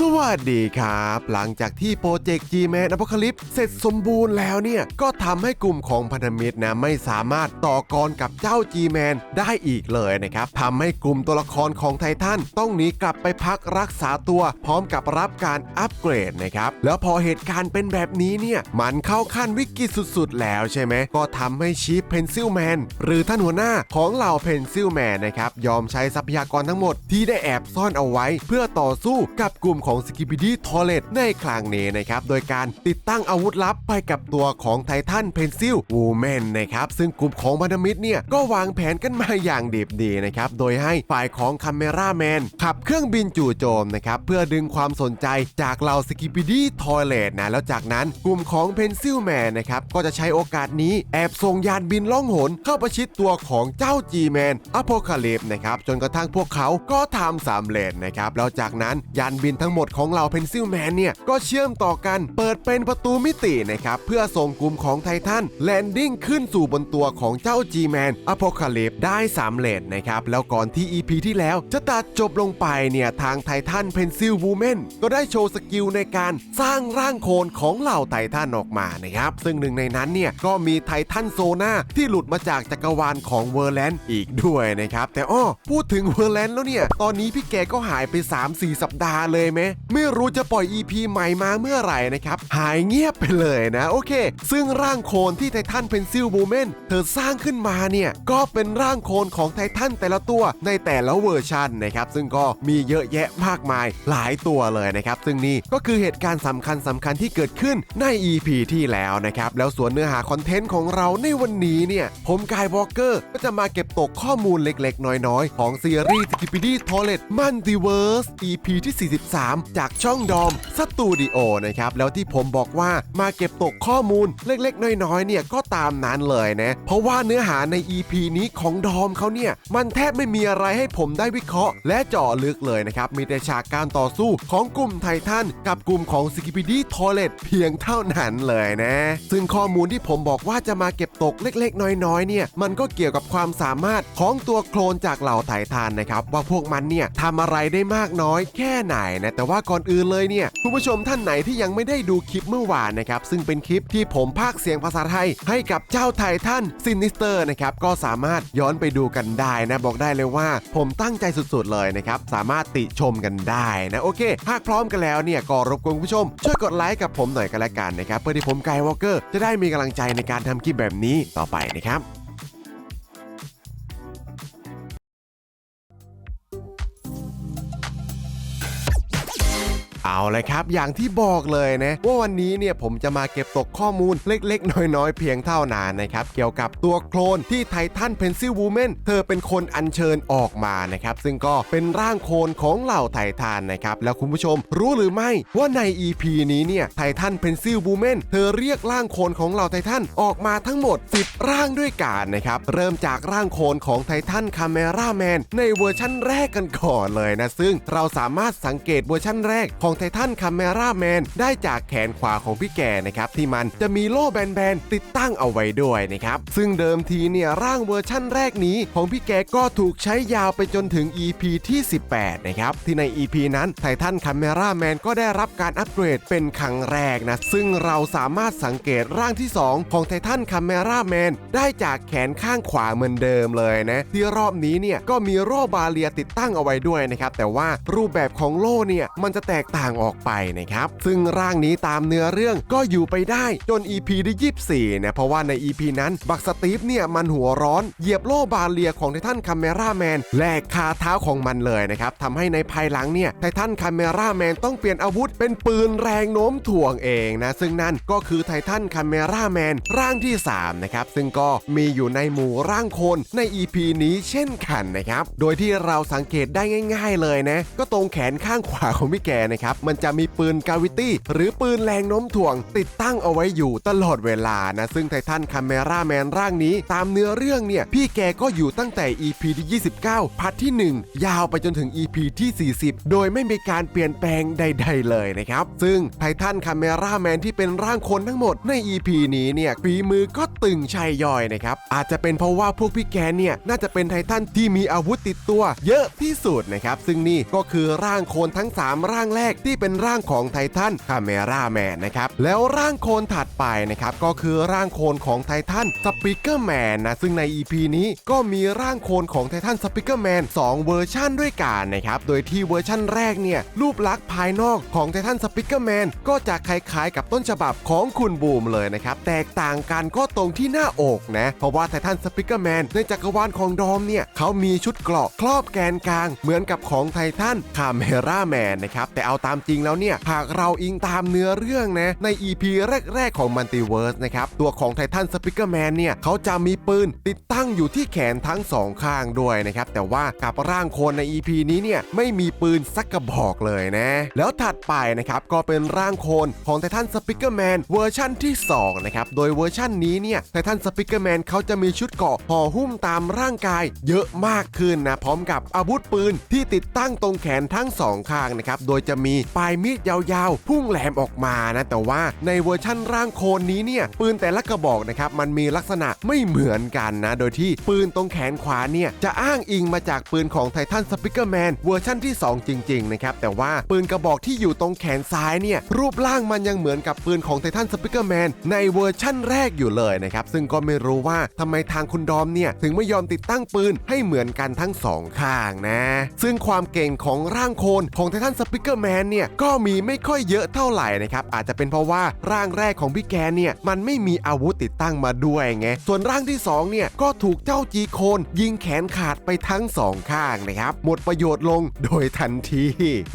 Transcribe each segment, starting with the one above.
สวัสดีครับ หลังจากที่โปรเจกต์ G-Man Apocalypse เสร็จสมบูรณ์แล้วเนี่ย ก็ทำให้กลุ่มของพันธมิตรนะไม่สามารถต่อกรกับเจ้า G-Man ได้อีกเลยนะครับทำให้กลุ่มตัวละครของไททันต้องหนีกลับไปพักรักษาตัว พร้อมกับรับการอัปเกรดนะครับ แล้วพอเหตุการณ์เป็นแบบนี้เนี่ย มันเข้าขั้นวิกฤตสุดๆ แล้วใช่ไหม ก็ทำให้ชีฟเพนซิลแมนหรือท่านหัวหน้าของเหล่าเพนซิลแมนนะครับยอมใช้ทรัพยากรทั้งหมดที่ได้แอบซ่อนเอาไว้ เพื่อต่อสู้กับกลุ่มของสกิปิดี้ทอเลตในครั้งนี้นะครับ โดยการติดตั้งอาวุธลับไปกับตัวของไททันเพนซิลวูแมนนะครับ ซึ่งกลุ่มของพันธมิตรเนี่ย ก็วางแผนกันมาอย่างดีดีนะครับ โดยให้ฝ่ายของคาเมราแมนขับเครื่องบินจู่โจมนะครับ เพื่อดึงความสนใจจากเหล่าสกิปิดี้ทอเลตนะ แล้วจากนั้นกลุ่มของเพนซิลแมนนะครับก็จะใช้โอกาสนี้แอบส่งยานบินล่องหนเข้าประชิดตัวของเจ้า G-Man อโพคาลิปนะครับจนกระทั่งพวกเขาก็ทำสำเร็จนะครับแล้วจากนั้นยานบินทั้งมดของเหล่าเพนซิลแมนเนี่ย ก็เชื่อมต่อกันเปิดเป็นประตูมิตินะครับ เพื่อส่งกลุ่มของไททันแลนดิ้งขึ้นสู่บนตัวของเจ้า G-Man อโพคาลิปได้สำเร็จนะครับ แล้วก่อนที่ EP ที่แล้วจะตัดจบลงไปเนี่ย ทางไททันเพนซิลวูแมนก็ได้โชว์สกิลในการสร้างร่างโคลนของเหล่าไททันออกมานะครับ ซึ่งหนึ่งในนั้นเนี่ยก็มีไททันโซนาที่หลุดมาจากจักรวาลของเวอร์แลนด์อีกด้วยนะครับแต่อ้อพูดถึงเวอร์แลนด์แล้วเนี่ยตอนนี้พี่แกก็หายไป 3-4 สัปดาห์เลยไหมไม่รู้จะปล่อย EP ใหม่มาเมื่อไหร่นะครับ หายเงียบไปเลยนะ โอเค ซึ่งร่างโคลนที่ไททันเพนซิลบูแมนเธอสร้างขึ้นมาเนี่ย ก็เป็นร่างโคลนของไททันแต่ละตัวในแต่ละเวอร์ชันนะครับ ซึ่งก็มีเยอะแยะมากมายหลายตัวเลยนะครับ ซึ่งนี่ก็คือเหตุการณ์สำคัญสำคัญที่เกิดขึ้นใน EP ที่แล้วนะครับ แล้วส่วนเนื้อหาคอนเทนต์ของเราในวันนี้เนี่ย ผมกายวอลเกอร์ก็จะมาเก็บตกข้อมูลเล็กๆ น้อยๆ ของซีรีส์ t i p i d y t o i l e t Multiverse EP ที่ 43จากช่องดอมสตูดิโอนะครับ แล้วที่ผมบอกว่ามาเก็บตกข้อมูลเล็กๆ น้อยๆเนี่ยก็ตามนั้นเลยนะ เพราะว่าเนื้อหาใน EP นี้ของดอมเขาเนี่ย มันแทบไม่มีอะไรให้ผมได้วิเคราะห์ และเจาะลึกเลยนะครับ มีแต่ฉากการต่อสู้ของกลุ่มไททันกับกลุ่มของสกิปิดี้ทอเลตเพียงเท่านั้นเลยนะ ซึ่งข้อมูลที่ผมบอกว่าจะมาเก็บตกเล็ก ๆ น้อยๆเนี่ยมันก็เกี่ยวกับความสามารถของตัวโคลนจากเหล่าไททันนะครับว่าพวกมันเนี่ยทำอะไรได้มากน้อยแค่ไหนนะแต่ว่าก่อนอื่นเลยเนี่ยคุณผู้ชมท่านไหนที่ยังไม่ได้ดูคลิปเมื่อวานนะครับ ซึ่งเป็นคลิปที่ผมพากย์เสียงภาษาไทย ให้กับเจ้าไททันซินิสเตอร์นะครับก็สามารถย้อนไปดูกันได้นะบอกได้เลยว่า ผมตั้งใจสุดๆเลยนะครับสามารถติชมกันได้นะโอเคหากพร้อมกันแล้วเนี่ยก็รบกวนคุณผู้ชม ช่วยกดไลค์กับผมหน่อยกันละกันนะครับเพื่อที่ผมไกายวอลเกอร์จะได้มีกำลังใจในการทำคลิปแบบนี้ต่อไปนะครับ เอาเลยครับ อย่างที่บอกเลยนะว่าวันนี้เนี่ยผมจะมาเก็บตกข้อมูลเล็กๆ น้อยๆ เพียงเท่านั้นนะครับ เกี่ยวกับตัวโคลนที่ไททันเพนซิลวูแมนเธอเป็นคนอัญเชิญออกมานะครับ ซึ่งก็เป็นร่างโคลนของเหล่าไททันนะครับ แล้วคุณผู้ชมรู้หรือไม่ว่าใน EP นี้เนี่ยไททันเพนซิลวูแมนเธอเรียกร่างโคลนของเหล่าไททันออกมาทั้งหมด 10 ร่างด้วยกันนะครับเริ่มจากร่างโคลนของไททันคาเมราแมนในเวอร์ชั่นแรกกันก่อนเลยนะซึ่งเราสามารถสังเกตเวอร์ชั่นแรกของไททันคาเมราแมนได้จากแขนขวาของพี่แกนะครับที่มันจะมีโล่แบนๆติดตั้งเอาไว้ด้วยนะครับซึ่งเดิมทีเนี่ยร่างเวอร์ชั่นแรกนี้ของพี่แกก็ถูกใช้ยาวไปจนถึง EP ที่ 18 นะครับที่ใน EP นั้นไททันคาเมราแมนก็ได้รับการอัปเกรดเป็นครั้งแรกนะซึ่งเราสามารถสังเกตร่างที่ 2 ของไททันคาเมราแมนได้จากแขนข้างขวาเหมือนเดิมเลยนะที่รอบนี้เนี่ยก็มีโล่บาเลียติดตั้งเอาไว้ด้วยนะครับแต่ว่ารูปแบบของโล่เนี่ยมันจะแตกต่างออกไปนะครับ ซึ่งร่างนี้ตามเนื้อเรื่องก็อยู่ไปได้จน EP ที่24เนี่ยเพราะว่าใน EP นั้นบักสตีฟเนี่ยมันหัวร้อนเหยียบโล่บาเลียของไททันคาเมราแมนแหลกคาเท้าของมันเลยนะครับทำให้ในภายหลังเนี่ยไททันคาเมราแมนต้องเปลี่ยนอาวุธเป็นปืนแรงโน้มถ่วงเองนะซึ่งนั่นก็คือไททันคาเมราแมนร่างที่3นะครับซึ่งก็มีอยู่ในหมู่ร่างคนใน EP นี้เช่นกันนะครับโดยที่เราสังเกตได้ง่าย ๆเลยนะก็ตรงแขนข้างขวาของพี่แกนะครับมันจะมีปืนกาวิตี้หรือปืนแรงโน้มถ่วง ติดตั้งเอาไว้อยู่ตลอดเวลานะ ซึ่งไททันคาเมราแมนร่างนี้ ตามเนื้อเรื่องเนี่ย พี่แกก็อยู่ตั้งแต่ EP ที่ 29 พาร์ทที่ 1 ยาวไปจนถึง EP ที่ 40 โดยไม่มีการเปลี่ยนแปลงใด ๆ เลยนะครับ ซึ่งไททันคาเมราแมนที่เป็นร่างคนทั้งหมดใน EP นี้เนี่ยฝีมือก็ตึงชัยย่อยนะครับอาจจะเป็นเพราะว่าพวกพี่แกเนี่ยน่าจะเป็นไททันที่มีอาวุธติดตัว เยอะที่สุดนะครับซึ่งนี่ก็คือร่างคนทั้ง 3 ร่างแรกที่เป็นร่างของไททันคาเมราแมนนะครับแล้วร่างโคลนถัดไปนะครับก็คือร่างโคลนของไททันสปิเกอร์แมนนะซึ่งใน EP นี้ก็มีร่างโคลนของไททันสปิเกอร์แมน2เวอร์ชันด้วยกันนะครับโดยที่เวอร์ชันแรกเนี่ยรูปลักษณ์ภายนอกของไททันสปิเกอร์แมนก็จะคล้ายๆ กับต้นฉบับของคุณบูมเลยนะครับแตกต่างกันก็ตรงที่หน้าอกนะเพราะว่าไททันสปิเกอร์แมนในจักรวาลของดอมเนี่ยเขามีชุดเกราะครอบแกนกลาง เหมือนกับของไททันคาเมราแมนนะครับแต่เอาตามจริงแล้วเนี่ย หากเราอิงตามเนื้อเรื่องนะ ใน EP แรก ๆ ของมัลติเวิร์สนะครับ ตัวของไททันสปิเกอร์แมนเนี่ย เขาจะมีปืนติดตั้งอยู่ที่แขนทั้งสองข้างด้วยนะครับ แต่ว่ากับร่างโคนใน EP นี้เนี่ย ไม่มีปืนสักกระบอกเลยนะ แล้วถัดไปนะครับ ก็เป็นร่างโคนของไททันสปิเกอร์แมนเวอร์ชั่นที่2นะครับโดยเวอร์ชั่นนี้เนี่ยไททันสปิเกอร์แมนเขาจะมีชุดเกาะห่อหุ้มตามร่างกาย เยอะมากขึ้นนะพร้อมกับอาวุธปืนที่ติดตั้งตรงแขนทั้งสองข้างนะครับโดยจะมีปลายมีดยาวๆ พุ่งแหลมออกมานะ แต่ว่าในเวอร์ชั่นร่างโคนนี้เนี่ย ปืนแต่ละกระบอกนะครับ มันมีลักษณะไม่เหมือนกันนะ โดยที่ปืนตรงแขนขวาเนี่ย จะอ้างอิงมาจากปืนของไททันสปิเกอร์แมนเวอร์ชั่นที่ 2 จริง ๆ นะครับ แต่ว่าปืนกระบอกที่อยู่ตรงแขนซ้ายเนี่ย รูปร่างมันยังเหมือนกับปืนของไททันสปิเกอร์แมนในเวอร์ชั่นแรกอยู่เลยนะครับซึ่งก็ไม่รู้ว่าทำไมทางคุณดอมเนี่ย ถึงไม่ยอมติดตั้งปืนให้เหมือนกันทั้งสองข้างนะ ซึ่งความเก่งของร่างโคนของไททันสปิเกอร์แมนเนี่ยก็มีไม่ค่อยเยอะเท่าไหร่นะครับอาจจะเป็นเพราะว่าร่างแรกของพี่แกเนี่ยมันไม่มีอาวุธติดตั้งมาด้วยไงส่วนร่างที่สองเนี่ยก็ถูกเจ้าจีโคนยิงแขนขาดไปทั้งสองข้างนะครับหมดประโยชน์ลงโดยทันที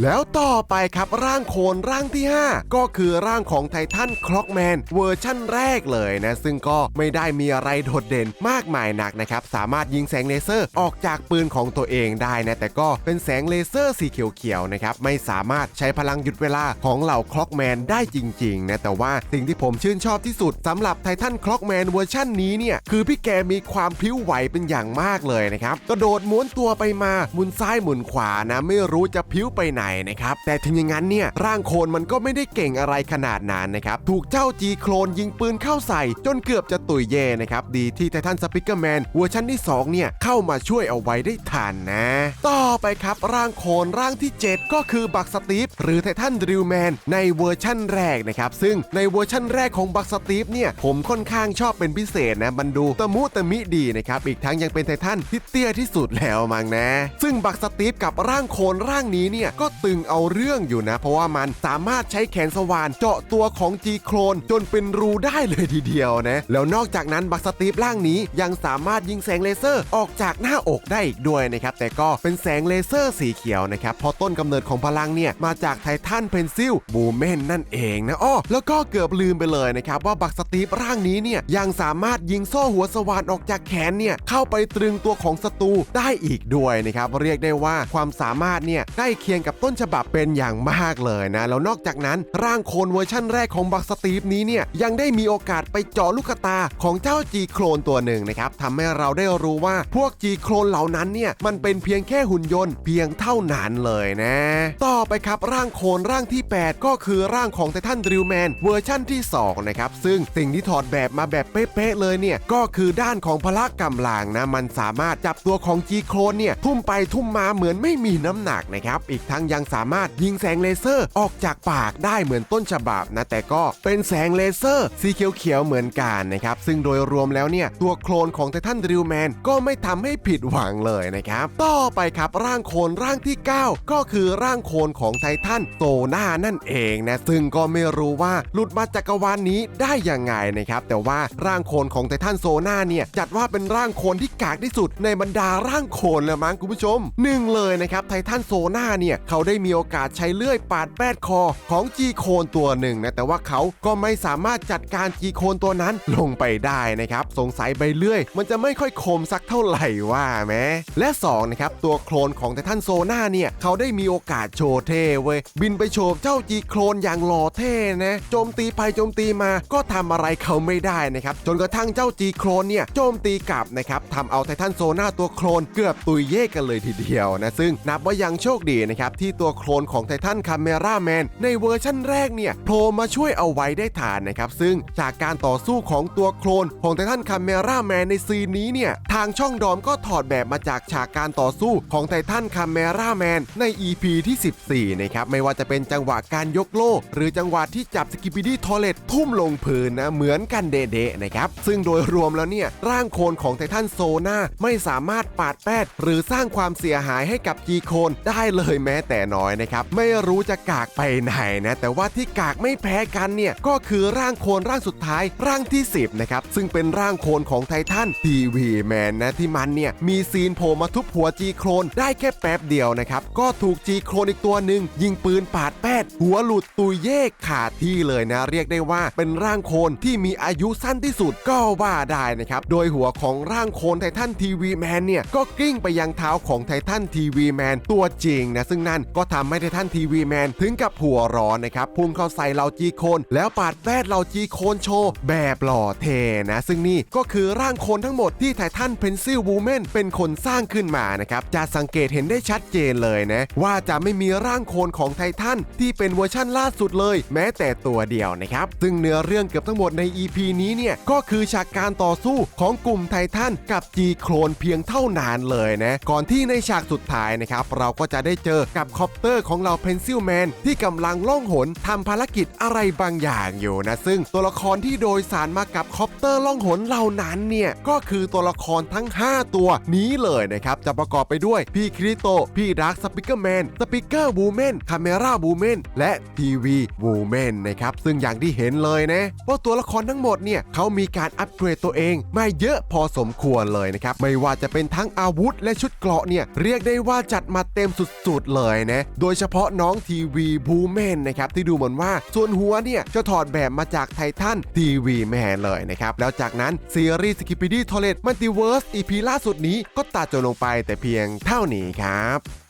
แล้วต่อไปครับร่างโคนร่างที่ 5 ก็คือร่างของไททันคล็อกแมนเวอร์ชั่นแรกเลยนะ ซึ่งก็ไม่ได้มีอะไรโดดเด่นมากมายนักนะครับ สามารถยิงแสงเลเซอร์ออกจากปืนของตัวเองได้นะ แต่ก็เป็นแสงเลเซอร์สีเขียวๆนะครับ ไม่สามารถใช้พลังหยุดเวลาของเหล่าคล็อกแมนได้จริงๆนะแต่ว่าสิ่งที่ผมชื่นชอบที่สุดสำหรับไททันคล็อกแมนเวอร์ชั่นนี้เนี่ยคือพี่แกมีความพลิ้วไหวเป็นอย่างมากเลยนะครับกระโดดม้วนตัวไปมาหมุนซ้ายหมุนขวานะไม่รู้จะพลิ้วไปไหนนะครับแต่ถึงอย่างนั้นเนี่ยร่างโคลนมันก็ไม่ได้เก่งอะไรขนาดนั้นนะครับถูกเจ้าจีโคลนยิงปืนเข้าใส่ จนเกือบจะตุยเย่นะครับดีที่ไททันสปิเกอร์แมนเวอร์ชันที่2เนี่ยเข้ามาช่วยเอาไว้ได้ทันนะ ต่อไปครับร่างโคลนร่างที่ 7 ก็คือบักสตีฟหรือไททันดริลแมนในเวอร์ชั่นแรกนะครับ ซึ่งในเวอร์ชั่นแรกของบักสตีฟเนี่ย ผมค่อนข้างชอบเป็นพิเศษนะมันดูตะมุตะมิดีนะครับ อีกทั้งยังเป็นไททันที่เตี้ยที่สุดแล้วมั้งนะ ซึ่งบักสตีฟกับร่างโคลนร่างนี้เนี่ย ก็ตึงเอาเรื่องอยู่นะ เพราะว่ามันสามารถใช้แขนสว่านเจาะตัวของจีโคลนจนเป็นรูได้เลยทีเดียวนะ แล้วนอกจากนั้นบักสตีฟร่างนี้ยังสามารถยิงแสงเลเซอร์ออกจากหน้าอกได้อีกด้วยนะครับแต่ก็เป็นแสงเลเซอร์สีเขียวนะครับพราะต้นกำเนิดของพลังเนี่ยมาจากไททันเพนซิลบูเมนนั่นเองนะอ้อแล้วก็เกือบลืมไปเลยนะครับว่าบักสตีฟร่างนี้เนี่ยยังสามารถยิงโซ่หัวสว่านออกจากแขนเนี่ยเข้าไปตรึงตัวของศัตรูได้อีกด้วยนะครับเรียกได้ว่าความสามารถเนี่ยใกล้เคียงกับต้นฉบับเป็นอย่างมากเลยนะแล้วนอกจากนั้นร่างโคลนเวอร์ชั่นแรกของบักสตีฟนี้เนี่ยยังได้มีโอกาสไปเจาะลูกตาของเจ้าจีโคลนตัวหนึ่งนะครับทำให้เราได้รู้ว่าพวกจีโคลนเหล่านั้นเนี่ยมันเป็นเพียงแค่หุ่นยนต์เพียงเท่านั้นเลยนะ ต่อไปครับร่างโคลนร่างที่ 8 ก็คือร่างของไททันดริลแมนเวอร์ชั่นที่ 2 นะครับ ซึ่งสิ่งที่ถอดแบบมาแบบเป๊ะๆเลยเนี่ย ก็คือด้านของพละกำลังนะ มันสามารถจับตัวของจีโคลนเนี่ย ทุ่มไปทุ่มมาเหมือนไม่มีน้ำหนักนะครับ อีกทั้งยังสามารถยิงแสงเลเซอร์ออกจากปากได้เหมือนต้นฉบับนะ แต่ก็เป็นแสงเลเซอร์สีเขียวๆเหมือนกันนะครับ ซึ่งโดยรวมแล้วเนี่ยตัวโคลนของไททันดริลแมนก็ไม่ทำให้ผิดหวังเลยนะครับ ต่อไปครับร่างโคลนร่างที่ 9 ก็คือร่างโคลนของไททันโซนานั่นเองนะซึ่งก็ไม่รู้ว่าหลุดมาจักรวาลนนี้ได้ยังไงนะครับแต่ว่าร่างโคลนของไททันโซนาเนี่ยจัดว่าเป็นร่างโคลนที่กากที่สุดในบรรดาร่างโคลนเลยมั้งคุณผู้ชมหนึ่งเลยนะครับไททันโซนาเนี่ยเขาได้มีโอกาสใช้เลื่อยปาดแปดคอของจีโคลนตัวหนึ่งนะแต่ว่าเขาก็ไม่สามารถจัดการจีโคลนตัวนั้นลงไปได้นะครับสงสัยใบเลื่อย มันจะไม่ค่อยคมสักเท่าไหร่ว่าไหมและ2นะครับตัวโคลนของไททันโซนาเนี่ยเขาได้มีโอกาสโชว์เท่เวย บินไปโฉบเจ้าจีโคลนอย่างหล่อเท่นะโจมตีไปโจมตีมาก็ทำอะไรเขาไม่ได้นะครับ จนกระทั่งเจ้าจีโคลนเนี่ยโจมตีกลับนะครับทำเอาไททันโซน่าตัวโคลนเกือบตุยเย่กันเลยทีเดียวนะซึ่งนับว่ายังโชคดีนะครับที่ตัวโคลนของไททันคาเมราแมนในเวอร์ชั่นแรกเนี่ยโผล่มาช่วยเอาไว้ได้ฐานนะครับซึ่งจากการต่อสู้ของตัวโคลนของไททันคาเมราแมนในซีนนี้เนี่ยทางช่องดอมก็ถอดแบบมาจากฉากการต่อสู้ของไททันคาเมราแมนใน EP ที่ 14นะครับนะครับไม่ว่าจะเป็นจังหวะการยกโล่หรือจังหวะที่จับสกิป i ดี้ทอเลตทุ่มลงพื้นนะเหมือนกันเดะๆนะครับซึ่งโดยรวมแล้วเนี่ยร่างโคลนของไททันโซนาไม่สามารถปาดแปดหรือสร้างความเสียหายให้กับจีโคลนได้เลยแม้แต่น้อยนะครับไม่รู้จะกากไปไหนนะแต่ว่าที่กากไม่แพ้กันเนี่ยก็คือร่างโคลนร่างสุดท้ายร่างที่ 10นะครับซึ่งเป็นร่างโคลนของไททันทีวีแมนนะที่มันเนี่ยมีซีนโผล่มาทุบหัวจีโคลนได้แค่แป๊บเดียวนะครับก็ถูกจีโคลนอีกตัวหนึ่งยิงปืนปาดแปดหัวหลุดตุยเยกขาดที่เลยนะ เรียกได้ว่าเป็นร่างโคลนที่มีอายุสั้นที่สุดก็ว่าได้นะครับ โดยหัวของร่างโคลนไททันทีวีแมนเนี่ยก็กลิ้งไปยังเท้าของไททันทีวีแมนตัวจริงนะ ซึ่งนั่นก็ทำให้ไททันทีวีแมนถึงกับหัวร้อนนะครับพุ่งเข้าใส่เหล่าจีโคนแล้วปาดแปดเหล่าจีโคนโชว์แบบหล่อเทนะ ซึ่งนี่ก็คือร่างโคลนทั้งหมดที่ไททันเพนซิลวูแมนเป็นคนสร้างขึ้นมานะครับจะสังเกตเห็นได้ชัดเจนเลยนะว่าจะไม่มีร่างโคลนของไททันที่เป็นเวอร์ชั่นล่าสุดเลย แม้แต่ตัวเดียวนะครับ ซึ่งเนื้อเรื่องเกือบทั้งหมดใน EP นี้เนี่ยก็คือฉากการต่อสู้ของกลุ่มไททันกับจีโคลนเพียงเท่านั้นเลยนะ ก่อนที่ในฉากสุดท้ายนะครับ เราก็จะได้เจอกับคอปเตอร์ของเราเพนซิลแมนที่กำลังล่องหนทำภารกิจอะไรบางอย่างอยู่นะ ซึ่งตัวละครที่โดยสารมากับคอปเตอร์ล่องหนเหล่านั้นเนี่ยก็คือตัวละครทั้ง 5 ตัวนี้เลยนะครับจะประกอบไปด้วยพี่คริโตพี่ดักสปิเกอร์แมนสปิเกอร์บูแมนคาเมราบูแมนและทีวีบูแมนนะครับซึ่งอย่างที่เห็นเลยนะว่าตัวละครทั้งหมดเนี่ยเขามีการอัปเกรดตัวเองมาเยอะพอสมควรเลยนะครับไม่ว่าจะเป็นทั้งอาวุธและชุดเกราะเนี่ยเรียกได้ว่าจัดมาเต็มสุดๆเลยนะโดยเฉพาะน้องทีวีบูแมนนะครับที่ดูเหมือนว่าส่วนหัวเนี่ยจะถอดแบบมาจากไททันทีวีแมนเลยนะครับแล้วจากนั้นซีรีส์สกิป i ดี้ทอเลตมัลติเวิร์สอีพีล่าสุดนี้ก็ตัดจบลงไปแต่เพียงเท่านี้ครับ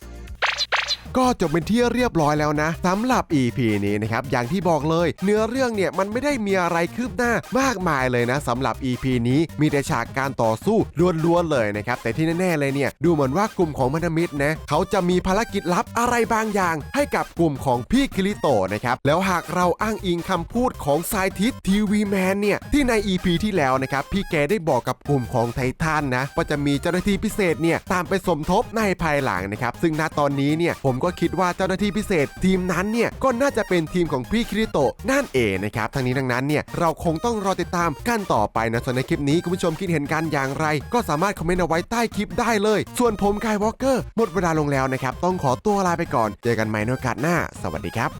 ก็จบเป็นที่เรียบร้อยแล้วนะสำหรับ EP นี้นะครับอย่างที่บอกเลย เนื้อเรื่องเนี่ยมันไม่ได้มีอะไรคืบหน้ามากมายเลยนะสำหรับ EP นี้มีแต่ฉากการต่อสู้ล้วนๆเลยนะครับแต่ที่แน่ๆเลยเนี่ยดูเหมือนว่ากลุ่มของพันธมิตรนะเขาจะมีภารกิจลับอะไรบางอย่าง ให้กับกลุ่มของพี่คิริโตนะครับแล้วหากเราอ้างอิงคำพูดของไซทิสทีวีแมนเนี่ยที่ใน EP ที่แล้วนะครับพี่แกได้บอกกับกลุ่มของไททันนะว่าจะมีเจ้าหน้าที่พิเศษเนี่ยตามไปสมทบในภายหลังนะครับซึ่งณตอนนี้เนี่ยผมก็คิดว่าเจ้าหน้าที่พิเศษ ทีมนั้นเนี่ยก็น่าจะเป็นทีมของพี่คิริโตะนั่นเองนะครับทั้งนี้ทั้งนั้นเนี่ยเราคงต้องรอติดตามกันต่อไปนะส่วนในคลิปนี้คุณผู้ชมคิดเห็นกันอย่างไร ก็สามารถคอมเมนต์เอาไว้ใต้คลิปได้เลย ส่วนผมกายวอลเกอร์หมดเวลาลงแล้วนะครับต้องขอตัวลาไปก่อน เจอกันใหม่ในโอกาสหน้า สวัสดีครับ